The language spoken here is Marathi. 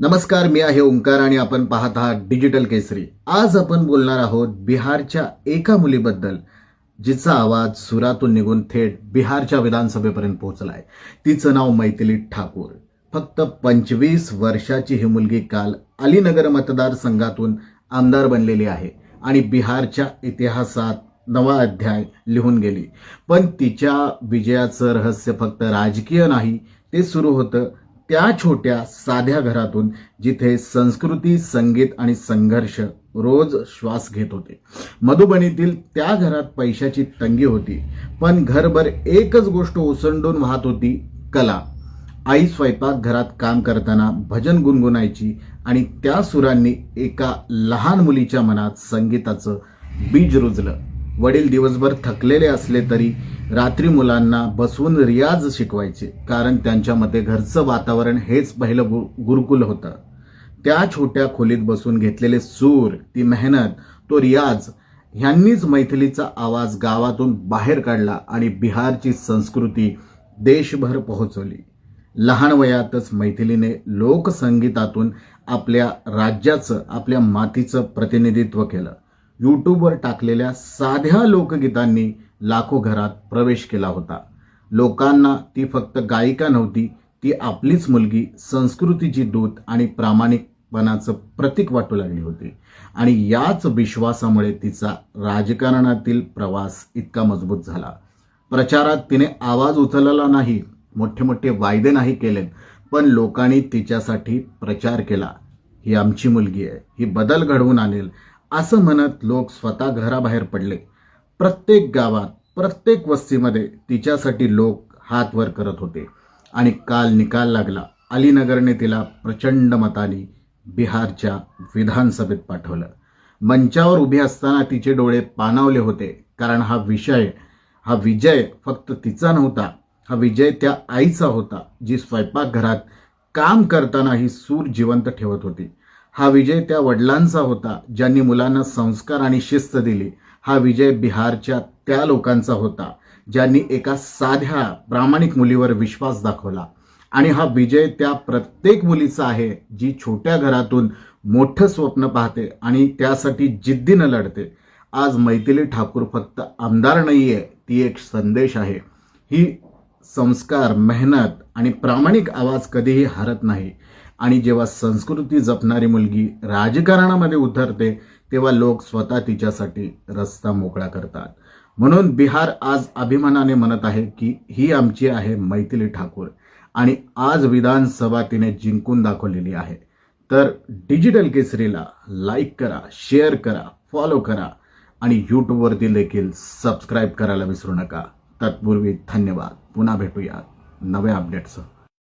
नमस्कार मी आहे ओंकार आणि आपण पाहत आहात डिजिटल केसरी आज आपण बोलणार आहोत बिहारच्या एका मुलीबद्दल जिचा आवाज सुरातून निघून थेट बिहारच्या विधानसभेपर्यंत पोहोचलाय. तिचं नाव मैथिली ठाकूर. फक्त पंचवीस वर्षाची ही मुलगी काल अलीनगर मतदारसंघातून आमदार बनलेली आहे आणि बिहारच्या इतिहासात नवा अध्याय लिहून गेली. पण तिच्या विजयाचं रहस्य फक्त राजकीय नाही ते सुरू होतं त्या छोट्या साध्या घरातून जिथे संस्कृती संगीत आणि संघर्ष रोज श्वास घेत होते. मधुबनीतील त्या घरात पैशाची तंगी होती पण घरभर एकच गोष्ट ओसंडून वाहत होती कला. आई स्वयंपाक घरात काम करताना भजन गुणगुणायची आणि त्या सुरांनी एका लहान मुलीच्या मनात संगीताचं बीज रुजलं. वडील दिवसभर थकलेले असले तरी रात्री मुलांना बसवून रियाज शिकवायचे कारण त्यांच्यामध्ये घरचं वातावरण हेच पहिलं गु- गुरुकुल होतं. त्या छोट्या खोलीत बसून घेतलेले सूर ती मेहनत तो रियाज ह्यांनीच मैथिलीचा आवाज गावातून बाहेर काढला आणि बिहारची संस्कृती देशभर पोहोचवली. लहान वयातच मैथिलीने लोकसंगीतातून आपल्या राज्याचं आपल्या मातीचं प्रतिनिधित्व केलं. यूट्यूबवर टाकलेल्या साध्या लोकगीतांनी लाखो घरात प्रवेश केला होता. लोकांना ती फक्त गायिका नव्हती ती आपलीच मुलगी संस्कृतीची दूत आणि प्रामाणिकपणाचं प्रतीक वाटू लागली होती. आणि याच विश्वासामुळे तिचा राजकारणातील प्रवास इतका मजबूत झाला. प्रचारात तिने आवाज उचलला नाही मोठे मोठे वायदे नाही केलेत पण लोकांनी तिच्यासाठी प्रचार केला. ही आमची मुलगी आहे ही बदल घडवून आणेल असं म्हणत लोक स्वतः घराबाहेर पडले. प्रत्येक गावात प्रत्येक वस्तीमध्ये तिच्यासाठी लोक हात वर करत होते. आणि काल निकाल लागला. अलीनगरने तिला प्रचंड मताने बिहारच्या विधानसभेत पाठवलं. मंचावर उभी असताना तिचे डोळे पाणावले होते. कारण हा विषय हा विजय फक्त तिचा नव्हता. हा विजय त्या आईचा होता जी स्वयंपाकघरात काम करताना ही सूर जिवंत ठेवत होती. हा विजय त्या वडिलांचा होता ज्यांनी मुलांना संस्कार आणि शिस्त दिली. हा विजय बिहारच्या त्या लोकांचा होता ज्यांनी एका साध्या प्रामाणिक मुलीवर विश्वास दाखवला. आणि हा विजय त्या प्रत्येक मुलीचा आहे जी छोट्या घरातून मोठं स्वप्न पाहते आणि त्यासाठी जिद्दीनं लढते. आज मैथिली ठाकूर फक्त आमदार नाहीये ती एक संदेश आहे. ही संस्कार मेहनत आणि प्रामाणिक आवाज कधीही हरत नाही. आणि जेव्हा संस्कृती जपणारी मुलगी राजकारणामध्ये उतरते तेव्हा लोक स्वतः तिच्यासाठी रस्ता मोकळा करतात. म्हणून बिहार आज अभिमानाने म्हणत आहे की ही आमची आहे मैथिली ठाकूर आणि आज विधानसभा तिने जिंकून दाखवलेली आहे. तर डिजिटल केसरीला लाईक करा शेअर करा फॉलो करा आणि यूट्यूबवरती देखील सबस्क्राईब करायला विसरू नका. तत्पूर्वी धन्यवाद. पुन्हा भेटूया नव्या अपडेटसह.